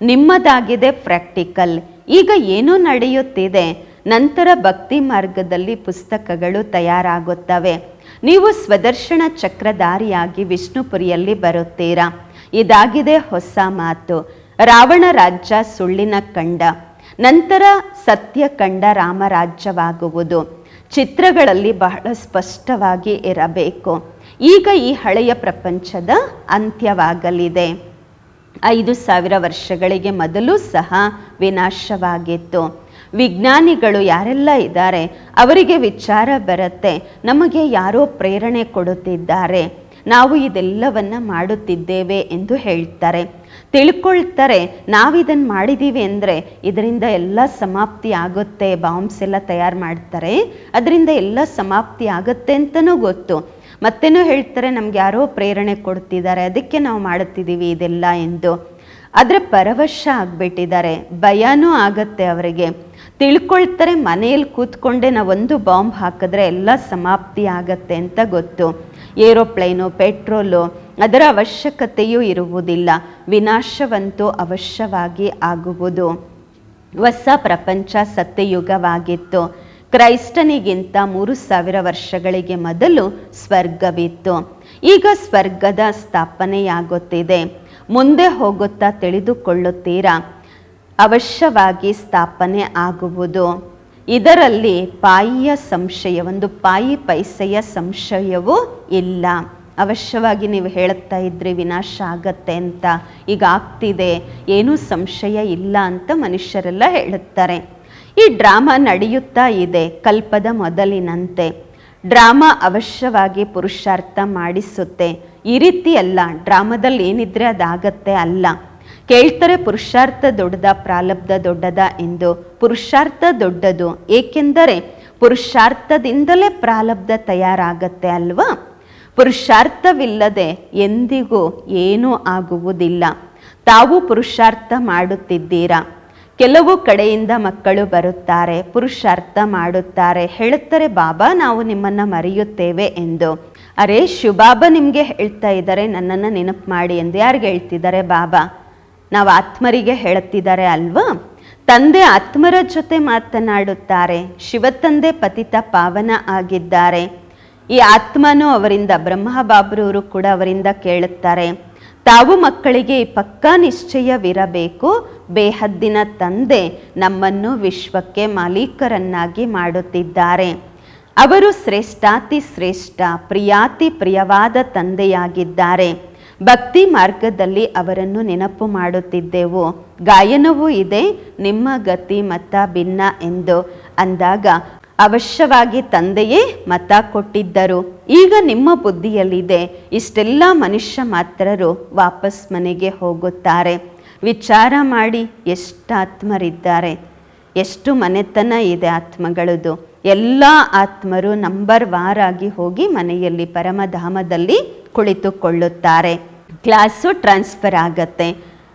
Speaker 1: ನಿಮ್ಮದಾಗಿದೆ ಪ್ರಾಕ್ಟಿಕಲ್ ಈಗ ಏನು ನಡೆಯುತ್ತಿದೆ? ನಂತರ ಭಕ್ತಿ ಮಾರ್ಗದಲ್ಲಿ ಪುಸ್ತಕಗಳು ತಯಾರಾಗುತ್ತವೆ. ನೀವು ಸ್ವದರ್ಶನ ಚಕ್ರಧಾರಿಯಾಗಿ ವಿಷ್ಣುಪುರಿಯಲ್ಲಿ ಬರುತ್ತೀರಾ? ಇದಾಗಿದೆ ಹೊಸ ಮಾತು. ರಾವಣ ರಾಜ್ಯ ಸುಳ್ಳಿನ ಕಂಡ, ನಂತರ ಸತ್ಯ ಕಂಡ ರಾಮರಾಜ್ಯವಾಗುವುದು ಚಿತ್ರಗಳಲ್ಲಿ ಬಹಳ ಸ್ಪಷ್ಟವಾಗಿ ಇರಬೇಕು. ಈಗ ಈ ಹಳೆಯ ಪ್ರಪಂಚದ ಅಂತ್ಯವಾಗಲಿದೆ. ಐದು ಸಾವಿರ ವರ್ಷಗಳಿಗೆ ಮೊದಲು ಸಹ ವಿನಾಶವಾಗಿತ್ತು. ವಿಜ್ಞಾನಿಗಳು ಯಾರೆಲ್ಲ ಇದ್ದಾರೆ, ಅವರಿಗೆ ವಿಚಾರ ಬರುತ್ತೆ. ನಮಗೆ ಯಾರೋ ಪ್ರೇರಣೆ ಕೊಡುತ್ತಿದ್ದಾರೆ. ನಾವು ಇದೆಲ್ಲವನ್ನು ಮಾಡುತ್ತಿದ್ದೇವೆ ಎಂದು ಹೇಳ್ತಾರೆ. ತಿಳ್ಕೊಳ್ತಾರೆ. ನಾವಿದನ್ನು ಮಾಡಿದ್ದೀವಿ ಅಂದರೆ ಇದರಿಂದ ಎಲ್ಲ ಸಮಾಪ್ತಿ ಆಗುತ್ತೆ ಬಾಂಬ್ಸ್ ಎಲ್ಲ ತಯಾರು ಮಾಡ್ತಾರೆ. ಅದರಿಂದ ಎಲ್ಲ ಸಮಾಪ್ತಿ ಆಗುತ್ತೆ ಅಂತಲೂ ಗೊತ್ತು. ಮತ್ತೇನೋ ಹೇಳ್ತಾರೆ, ನಮ್ಗೆ ಯಾರೋ ಪ್ರೇರಣೆ ಕೊಡ್ತಿದ್ದಾರೆ, ಅದಕ್ಕೆ ನಾವು ಮಾಡುತ್ತಿದ್ದೀವಿ ಇದೆಲ್ಲ ಎಂದು. ಅದರ ಪರವಶ ಆಗಿಬಿಟ್ಟಿದ್ದಾರೆ. ಭಯನೂ ಆಗತ್ತೆ ಅವರಿಗೆ. ತಿಳ್ಕೊಳ್ತಾರೆ, ಮನೆಯಲ್ಲಿ ಕೂತ್ಕೊಂಡೆ ಒಂದು ಬಾಂಬ್ ಹಾಕಿದ್ರೆ ಎಲ್ಲ ಸಮಾಪ್ತಿ ಆಗತ್ತೆ ಅಂತ ಗೊತ್ತು. ಏರೋಪ್ಲೇನು, ಪೆಟ್ರೋಲು ಅದರ ಅವಶ್ಯಕತೆಯೂ ಇರುವುದಿಲ್ಲ. ವಿನಾಶವಂತೂ ಅವಶ್ಯವಾಗಿ ಆಗುವುದು. ಹೊಸ ಪ್ರಪಂಚ ಸತ್ಯಯುಗವಾಗಿತ್ತು. ಕ್ರೈಸ್ತನಿಗಿಂತ ಮೂರು ಸಾವಿರ ವರ್ಷಗಳಿಗೆ ಮೊದಲು ಸ್ವರ್ಗವಿತ್ತು. ಈಗ ಸ್ವರ್ಗದ ಸ್ಥಾಪನೆಯಾಗುತ್ತಿದೆ. ಮುಂದೆ ಹೋಗುತ್ತಾ ತಿಳಿದುಕೊಳ್ಳುತ್ತೀರಾ? ಅವಶ್ಯವಾಗಿ ಸ್ಥಾಪನೆ ಆಗುವುದು. ಇದರಲ್ಲಿ ಪಾಯಿಯ ಸಂಶಯ, ಒಂದು ಪಾಯಿ ಪೈಸೆಯ ಸಂಶಯವೂ ಇಲ್ಲ. ಅವಶ್ಯವಾಗಿ ನೀವು ಹೇಳುತ್ತಾ ಇದ್ರಿ ವಿನಾಶ ಆಗತ್ತೆ ಅಂತ ಈಗ ಆಗ್ತಿದೆ. ಏನೂ ಸಂಶಯ ಇಲ್ಲ ಅಂತ ಮನುಷ್ಯರೆಲ್ಲ ಹೇಳುತ್ತಾರೆ. ಈ ಡ್ರಾಮಾ ನಡೆಯುತ್ತಾ ಇದೆ ಕಲ್ಪದ ಮೊದಲಿನಂತೆ. ಡ್ರಾಮಾ ಅವಶ್ಯವಾಗಿ ಪುರುಷಾರ್ಥ ಮಾಡಿಸುತ್ತೆ. ಈ ರೀತಿ ಅಲ್ಲ, ಡ್ರಾಮಾದಲ್ಲಿ ಏನಿದ್ರೆ ಅದಾಗತ್ತೆ ಅಲ್ಲ. ಕೇಳ್ತಾರೆ ಪುರುಷಾರ್ಥ ದೊಡ್ಡದ ಪ್ರಾಲಬ್ಧ ದೊಡ್ಡದ ಎಂದು. ಪುರುಷಾರ್ಥ ದೊಡ್ಡದು ಏಕೆಂದರೆ ಪುರುಷಾರ್ಥದಿಂದಲೇ ಪ್ರಾಲಬ್ಧ ತಯಾರಾಗತ್ತೆ ಅಲ್ವಾ? ಪುರುಷಾರ್ಥವಿಲ್ಲದೆ ಎಂದಿಗೂ ಏನೂ ಆಗುವುದಿಲ್ಲ. ತಾವು ಪುರುಷಾರ್ಥ ಮಾಡುತ್ತಿದ್ದೀರಾ. ಕೆಲವು ಕಡೆಯಿಂದ ಮಕ್ಕಳು ಬರುತ್ತಾರೆ, ಪುರುಷಾರ್ಥ ಮಾಡುತ್ತಾರೆ. ಹೇಳುತ್ತಾರೆ, ಬಾಬಾ, ನಾವು ನಿಮ್ಮನ್ನು ಮರೆಯುತ್ತೇವೆ ಎಂದು. ಅರೆ ಶಿವಬಾಬಾ ನಿಮಗೆ ಹೇಳ್ತಾ ಇದ್ದಾರೆ, ನನ್ನನ್ನು ನೆನಪು ಮಾಡಿ ಎಂದು ಯಾರಿಗೆ ಹೇಳ್ತಿದ್ದಾರೆ ಬಾಬಾ? ನಾವು ಆತ್ಮರಿಗೆ ಹೇಳುತ್ತಿದ್ದಾರೆ ಅಲ್ವಾ? ತಂದೆ ಆತ್ಮರ ಜೊತೆ ಮಾತನಾಡುತ್ತಾರೆ, ಶಿವತಂದೆ ಪತಿತ ಪಾವನ ಆಗಿದ್ದಾರೆ. ಈ ಆತ್ಮನು ಅವರಿಂದ ಬ್ರಹ್ಮ ಬಾಬ್ರವರು ಕೂಡ ಅವರಿಂದ ಕೇಳುತ್ತಾರೆ, ತಾವು ಮಕ್ಕಳಿಗೆ ಪಕ್ಕಾ ನಿಶ್ಚಯವಿರಬೇಕು, ಬೇಹದ್ದಿನ ತಂದೆ ನಮ್ಮನ್ನು ವಿಶ್ವಕ್ಕೆ ಮಾಲೀಕರನ್ನಾಗಿ ಮಾಡುತ್ತಿದ್ದಾರೆ. ಅವರು ಶ್ರೇಷ್ಠಾತಿ ಶ್ರೇಷ್ಠ, ಪ್ರಿಯಾತಿ ಪ್ರಿಯವಾದ ತಂದೆಯಾಗಿದ್ದಾರೆ. ಭಕ್ತಿ ಮಾರ್ಗದಲ್ಲಿ ಅವರನ್ನು ನೆನಪು ಮಾಡುತ್ತಿದ್ದೆವು. ಗಾಯನವೂ ಇದೆ, ನಿಮ್ಮ ಗತಿ ಮತ್ತ ಭಿನ್ನ ಎಂದು ಅಂದಾಗ ಅವಶ್ಯವಾಗಿ ತಂದೆಯೇ ಮತ ಕೊಟ್ಟಿದ್ದರು. ಈಗ ನಿಮ್ಮ ಬುದ್ಧಿಯಲ್ಲಿದೆ. ಇಷ್ಟೆಲ್ಲ ಮನುಷ್ಯ ಮಾತ್ರರು ವಾಪಸ್ ಮನೆಗೆ ಹೋಗುತ್ತಾರೆ. ವಿಚಾರ ಮಾಡಿ ಎಷ್ಟು ಆತ್ಮರಿದ್ದಾರೆ ಎಷ್ಟು ಮನೆತನ ಇದೆ ಆತ್ಮಗಳದು. ಎಲ್ಲ ಆತ್ಮರು ನಂಬರ್ ವಾರಾಗಿ ಹೋಗಿ ಮನೆಯಲ್ಲಿ ಪರಮಧಾಮದಲ್ಲಿ ಕುಳಿತುಕೊಳ್ಳುತ್ತಾರೆ. ಕ್ಲಾಸು ಟ್ರಾನ್ಸ್ಫರ್ ಆಗತ್ತೆ.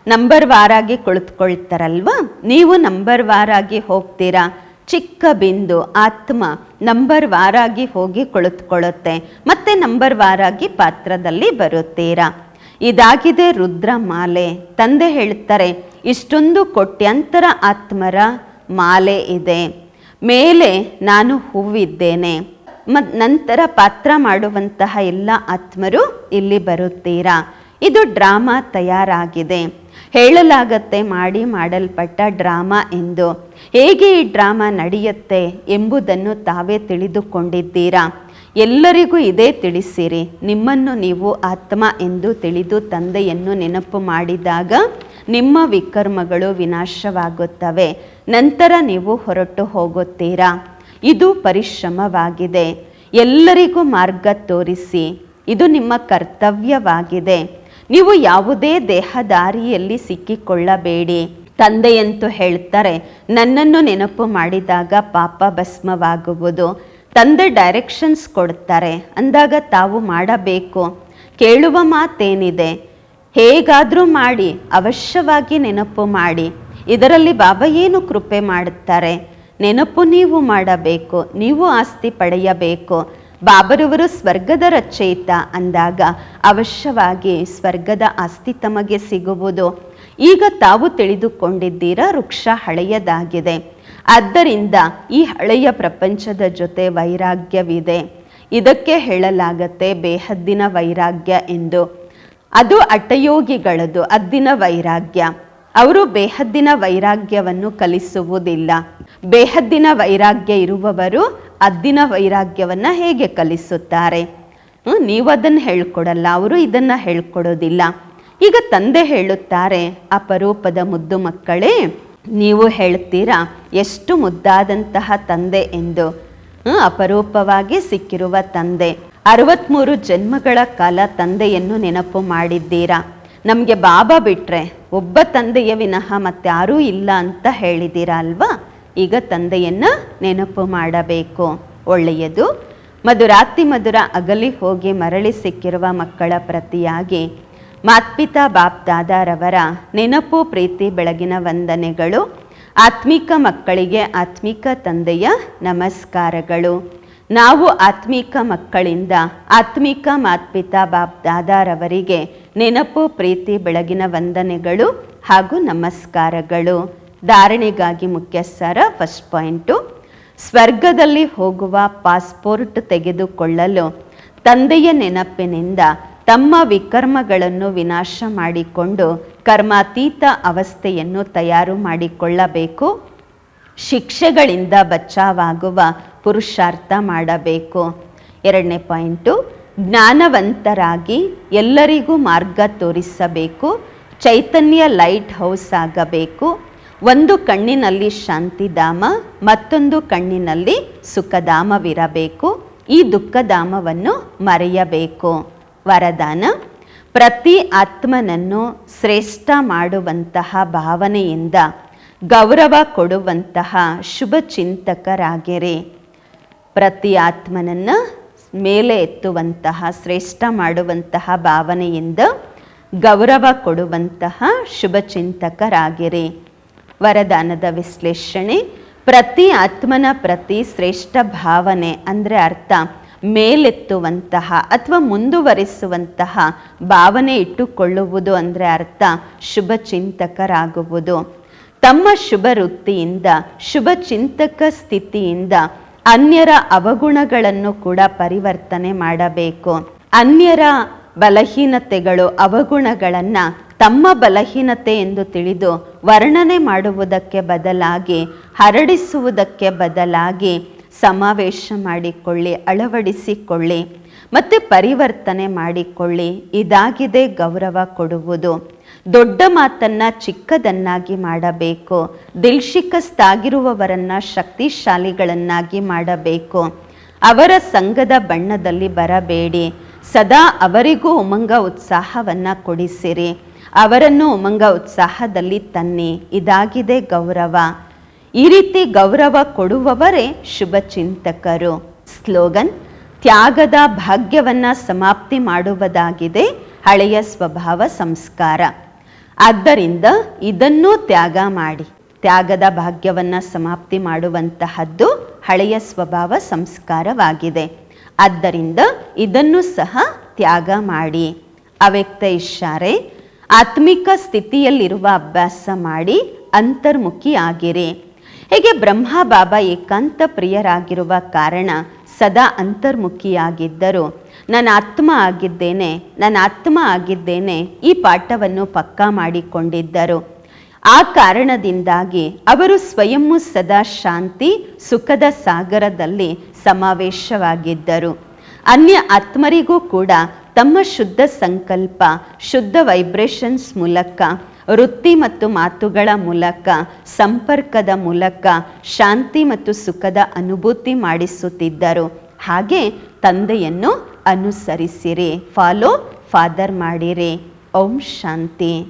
Speaker 1: ನಂಬರ್ ವಾರಾಗಿ ಕುಳಿತುಕೊಳ್ತಾರಲ್ವಾ? ನೀವು ನಂಬರ್ ವಾರಾಗಿ ಹೋಗ್ತೀರಾ? ಚಿಕ್ಕ ಬಿಂದು ಆತ್ಮ ನಂಬರ್ ವಾರಾಗಿ ಹೋಗಿ ಕುಳಿತುಕೊಳ್ಳುತ್ತೆ. ಮತ್ತೆ ನಂಬರ್ ವಾರಾಗಿ ಪಾತ್ರದಲ್ಲಿ ಬರುತ್ತೀರಾ? ಇದಾಗಿದೆ ರುದ್ರ ಮಾಲೆ. ತಂದೆ ಹೇಳ್ತಾರೆ ಇಷ್ಟೊಂದು ಕೋಟ್ಯಂತರ ಆತ್ಮರ ಮಾಲೆ ಇದೆ. ಮೇಲೆ ನಾನು ಹೂವಿದ್ದೇನೆ. ಮತ್ ನಂತರ ಪಾತ್ರ ಮಾಡುವಂತಹ ಎಲ್ಲ ಆತ್ಮರು ಇಲ್ಲಿ ಬರುತ್ತೀರಾ? ಇದು ಡ್ರಾಮಾ ತಯಾರಾಗಿದೆ. ಹೇಳಲಾಗತ್ತೆ, ಮಾಡಿ ಮಾಡಲ್ಪಟ್ಟ ಡ್ರಾಮಾ ಎಂದು. ಹೇಗೆ ಈ ಡ್ರಾಮಾ ನಡೆಯುತ್ತೆ ಎಂಬುದನ್ನು ತಾವೇ ತಿಳಿದುಕೊಂಡಿದ್ದೀರಾ? ಎಲ್ಲರಿಗೂ ಇದೇ ತಿಳಿಸಿರಿ. ನಿಮ್ಮನ್ನು ನೀವು ಆತ್ಮ ಎಂದು ತಿಳಿದು ತಂದೆಯನ್ನು ನೆನಪು ಮಾಡಿದಾಗ ನಿಮ್ಮ ವಿಕರ್ಮಗಳು ವಿನಾಶವಾಗುತ್ತವೆ. ನಂತರ ನೀವು ಹೊರಟು ಹೋಗುತ್ತೀರಾ? ಇದು ಪರಿಶ್ರಮವಾಗಿದೆ. ಎಲ್ಲರಿಗೂ ಮಾರ್ಗ ತೋರಿಸಿ. ಇದು ನಿಮ್ಮ ಕರ್ತವ್ಯವಾಗಿದೆ. ನೀವು ಯಾವುದೇ ದೇಹದಾರಿಯಲ್ಲಿ ಸಿಕ್ಕಿಕೊಳ್ಳಬೇಡಿ. ತಂದೆಯಂತೂ ಹೇಳ್ತಾರೆ, ನನ್ನನ್ನು ನೆನಪು ಮಾಡಿದಾಗ ಪಾಪ ಭಸ್ಮವಾಗುವುದು. ತಂದೆ ಡೈರೆಕ್ಷನ್ಸ್ ಕೊಡ್ತಾರೆ, ಅಂದಾಗ ತಾವು ಮಾಡಬೇಕು. ಕೇಳುವ ಮಾತೇನಿದೆ, ಹೇಗಾದರೂ ಮಾಡಿ, ಅವಶ್ಯವಾಗಿ ನೆನಪು ಮಾಡಿ. ಇದರಲ್ಲಿ ಬಾಬಾ ಏನು ಕೃಪೆ ಮಾಡುತ್ತಾರೆ? ನೆನಪು ನೀವು ಮಾಡಬೇಕು, ನೀವು ಆಸ್ತಿ ಪಡೆಯಬೇಕು. ಬಾಬರವರು ಸ್ವರ್ಗದ ರಚಯಿತ ಅಂದಾಗ ಅವಶ್ಯವಾಗಿ ಸ್ವರ್ಗದ ಆಸ್ತಿ ತಮಗೆ ಸಿಗುವುದು. ಈಗ ತಾವು ತಿಳಿದುಕೊಂಡಿದ್ದೀರಾ ವೃಕ್ಷ ಹಳೆಯದಾಗಿದೆ. ಆದ್ದರಿಂದ ಈ ಹಳೆಯ ಪ್ರಪಂಚದ ಜೊತೆ ವೈರಾಗ್ಯವಿದೆ. ಇದಕ್ಕೆ ಹೇಳಲಾಗತ್ತೆ ಬೇಹದ್ದಿನ ವೈರಾಗ್ಯ ಎಂದು. ಅದು ಅಟಯೋಗಿಗಳದು, ಅದ್ದಿನ ವೈರಾಗ್ಯ. ಅವರು ಬೇಹದ್ದಿನ ವೈರಾಗ್ಯವನ್ನು ಕಲಿಸುವುದಿಲ್ಲ. ಬೇಹದ್ದಿನ ವೈರಾಗ್ಯ ಇರುವವರು ಅದ್ದಿನ ವೈರಾಗ್ಯವನ್ನು ಹೇಗೆ ಕಲಿಸುತ್ತಾರೆ? ನೀವು ಅದನ್ನು ಹೇಳ್ಕೊಡಲ್ಲ, ಅವರು ಇದನ್ನು ಹೇಳ್ಕೊಡೋದಿಲ್ಲ. ಈಗ ತಂದೆ ಹೇಳುತ್ತಾರೆ, ಅಪರೂಪದ ಮುದ್ದು ಮಕ್ಕಳೇ, ನೀವು ಹೇಳ್ತೀರಾ, ಎಷ್ಟು ಮುದ್ದಾದಂತಹ ತಂದೆ ಎಂದು. ಅಪರೂಪವಾಗಿ ಸಿಕ್ಕಿರುವ ತಂದೆ. ಅರವತ್ಮೂರು ಜನ್ಮಗಳ ಕಾಲ ತಂದೆಯನ್ನು ನೆನಪು ಮಾಡಿದ್ದೀರಾ? ನಮಗೆ ಬಾಬಾ ಬಿಟ್ರೆ, ಒಬ್ಬ ತಂದೆಯ ವಿನಃ ಮತ್ತಾರೂ ಇಲ್ಲ ಅಂತ ಹೇಳಿದ್ದೀರಾ ಅಲ್ವಾ? ಈಗ ತಂದೆಯನ್ನು ನೆನಪು ಮಾಡಬೇಕು. ಒಳ್ಳೆಯದು. ಮಧುರಾತಿ ಮಧುರ ಅಗಲಿ ಹೋಗಿ ಮರಳಿ ಸಿಕ್ಕಿರುವ ಮಕ್ಕಳ ಪ್ರತಿಯಾಗಿ ಮಾತ್ಪಿತಾ ಬಾಪ್ ದಾದಾರವರ ನೆನಪು, ಪ್ರೀತಿ, ಬೆಳಗಿನ ವಂದನೆಗಳು. ಆತ್ಮಿಕ ಮಕ್ಕಳಿಗೆ ಆತ್ಮಿಕ ತಂದೆಯ ನಮಸ್ಕಾರಗಳು. ನಾವು ಆತ್ಮಿಕ ಮಕ್ಕಳಿಂದ ಆತ್ಮಿಕ ಮಾತ್ಪಿತಾ ಬಾಪ್ ದಾದಾರವರಿಗೆ ನೆನಪು, ಪ್ರೀತಿ, ಬೆಳಗಿನ ವಂದನೆಗಳು ಹಾಗೂ ನಮಸ್ಕಾರಗಳು. ಧಾರಣೆಗಾಗಿ ಮುಖ್ಯ ಫಸ್ಟ್ ಪಾಯಿಂಟು ಸ್ವರ್ಗದಲ್ಲಿ ಹೋಗುವ ಪಾಸ್ಪೋರ್ಟ್ ತೆಗೆದುಕೊಳ್ಳಲು ತಂದೆಯ ನೆನಪಿನಿಂದ ತಮ್ಮ ವಿಕರ್ಮಗಳನ್ನು ವಿನಾಶ ಮಾಡಿಕೊಂಡು ಕರ್ಮಾತೀತ ಅವಸ್ಥೆಯನ್ನು ತಯಾರು ಮಾಡಿಕೊಳ್ಳಬೇಕು. ಶಿಕ್ಷೆಗಳಿಂದ ಬಚಾವಾಗುವ ಪುರುಷಾರ್ಥ ಮಾಡಬೇಕು. ಎರಡನೇ ಪಾಯಿಂಟು, ಜ್ಞಾನವಂತರಾಗಿ ಎಲ್ಲರಿಗೂ ಮಾರ್ಗ ತೋರಿಸಬೇಕು. ಚೈತನ್ಯ ಲೈಟ್ ಹೌಸ್ ಆಗಬೇಕು. ಒಂದು ಕಣ್ಣಿನಲ್ಲಿ ಶಾಂತಿಧಾಮ, ಮತ್ತೊಂದು ಕಣ್ಣಿನಲ್ಲಿ ಸುಖಧಾಮವಿರಬೇಕು. ಈ ದುಃಖಧಾಮವನ್ನು ಮರೆಯಬೇಕು. ವರದಾನ, ಪ್ರತಿ ಆತ್ಮನನ್ನು ಶ್ರೇಷ್ಠ ಮಾಡುವಂತಹ ಭಾವನೆಯಿಂದ ಗೌರವ ಕೊಡುವಂತಹ ಶುಭ ಚಿಂತಕರಾಗಿರಿ. ಪ್ರತಿ ಆತ್ಮನನ್ನು ಮೇಲೆ ಎತ್ತುವಂತಹ, ಶ್ರೇಷ್ಠ ಮಾಡುವಂತಹ ಭಾವನೆಯಿಂದ ಗೌರವ ಕೊಡುವಂತಹ ಶುಭ ಚಿಂತಕರಾಗಿರಿ. ವರದಾನದ ವಿಶ್ಲೇಷಣೆ, ಪ್ರತಿ ಆತ್ಮನ ಪ್ರತಿ ಶ್ರೇಷ್ಠ ಭಾವನೆ ಅಂದರೆ ಅರ್ಥ. ಮೇಲೆತ್ತುವಂತಹ ಅಥವಾ ಮುಂದುವರಿಸುವಂತಹ ಭಾವನೆ ಇಟ್ಟುಕೊಳ್ಳುವುದು ಅಂದರೆ ಅರ್ಥ ಶುಭ ಚಿಂತಕರಾಗುವುದು ತಮ್ಮ ಶುಭ ವೃತ್ತಿಯಿಂದ, ಶುಭ ಚಿಂತಕ ಸ್ಥಿತಿಯಿಂದ ಅನ್ಯರ ಅವಗುಣಗಳನ್ನು ಕೂಡ ಪರಿವರ್ತನೆ ಮಾಡಬೇಕು. ಅನ್ಯರ ಬಲಹೀನತೆಗಳು, ಅವಗುಣಗಳನ್ನು ತಮ್ಮ ಬಲಹೀನತೆ ಎಂದು ತಿಳಿದು ವರ್ಣನೆ ಮಾಡುವುದಕ್ಕೆ ಬದಲಾಗಿ, ಹರಡಿಸುವುದಕ್ಕೆ ಬದಲಾಗಿ ಸಮಾವೇಶ ಮಾಡಿಕೊಳ್ಳಿ, ಅಳವಡಿಸಿಕೊಳ್ಳಿ ಮತ್ತು ಪರಿವರ್ತನೆ ಮಾಡಿಕೊಳ್ಳಿ. ಇದಾಗಿದೆ ಗೌರವ ಕೊಡುವುದು. ದೊಡ್ಡ ಮಾತನ್ನ ಚಿಕ್ಕದನ್ನಾಗಿ ಮಾಡಬೇಕು. ದಿಲ್ಶಿಕಸ್ತಾಗಿರುವವರನ್ನ ಶಕ್ತಿಶಾಲಿಗಳನ್ನಾಗಿ ಮಾಡಬೇಕು. ಅವರ ಸಂಘದ ಬಣ್ಣದಲ್ಲಿ ಬರಬೇಡಿ. ಸದಾ ಅವರಿಗೂ ಉಮಂಗ ಉತ್ಸಾಹವನ್ನ ಕೊಡಿಸಿರಿ. ಅವರನ್ನು ಉಮಂಗ ಉತ್ಸಾಹದಲ್ಲಿ ತನ್ನಿ. ಇದಾಗಿದೆ ಗೌರವ. ಈ ರೀತಿ ಗೌರವ ಕೊಡುವವರೇ ಶುಭ ಚಿಂತಕರು ಸ್ಲೋಗನ್, ತ್ಯಾಗದ ಭಾಗ್ಯವನ್ನ ಸಮಾಪ್ತಿ ಮಾಡುವುದಾಗಿದೆ ಹಳೆಯ ಸ್ವಭಾವ ಸಂಸ್ಕಾರ. ಆದ್ದರಿಂದ ಇದನ್ನೂ ತ್ಯಾಗ ಮಾಡಿ, ತ್ಯಾಗದ ಭಾಗ್ಯವನ್ನ ಸಮಾಪ್ತಿ ಮಾಡುವಂತಹದ್ದು ಹಳೆಯ ಸ್ವಭಾವ ಸಂಸ್ಕಾರವಾಗಿದೆ. ಆದ್ದರಿಂದ ಇದನ್ನು ಸಹ ತ್ಯಾಗ ಮಾಡಿ. ಅವ್ಯಕ್ತ ಇಷಾರೆ ಆತ್ಮಿಕ ಸ್ಥಿತಿಯಲ್ಲಿರುವ ಅಭ್ಯಾಸ ಮಾಡಿ, ಅಂತರ್ಮುಖಿಯಾಗಿರಿ. ಹೇಗೆ ಬ್ರಹ್ಮ ಬಾಬಾ ಏಕಾಂತ ಪ್ರಿಯರಾಗಿರುವ ಕಾರಣ ಸದಾ ಅಂತರ್ಮುಖಿಯಾಗಿದ್ದರು. ನನ್ನ ಆತ್ಮ ಆಗಿದ್ದೇನೆ, ನನ್ನ ಆತ್ಮ ಆಗಿದ್ದೇನೆ, ಈ ಪಾಠವನ್ನು ಪಕ್ಕಾ ಮಾಡಿಕೊಂಡಿದ್ದರು. ಆ ಕಾರಣದಿಂದಾಗಿ ಅವರು ಸ್ವಯಂ ಸದಾ ಶಾಂತಿ, ಸುಖದ ಸಾಗರದಲ್ಲಿ ಸಮಾವೇಶವಾಗಿದ್ದರು. ಅನ್ಯ ಆತ್ಮರಿಗೂ ಕೂಡ ತಮ್ಮ ಶುದ್ಧ ಸಂಕಲ್ಪ, ಶುದ್ಧ ವೈಬ್ರೇಷನ್ಸ್ ಮೂಲಕ ವೃತ್ತಿ ಮತ್ತು ಮಾತುಗಳ ಮೂಲಕ, ಸಂಪರ್ಕದ ಮೂಲಕ, ಶಾಂತಿ ಮತ್ತು ಸುಖದ ಅನುಭೂತಿ ಮಾಡಿಸುತ್ತಿದ್ದರು. ಹಾಗೆ ತಂದೆಯನ್ನು ಅನುಸರಿಸಿರಿ. ಫಾಲೋ ಫಾದರ್ ಮಾಡಿರಿ. ಓಂ ಶಾಂತಿ.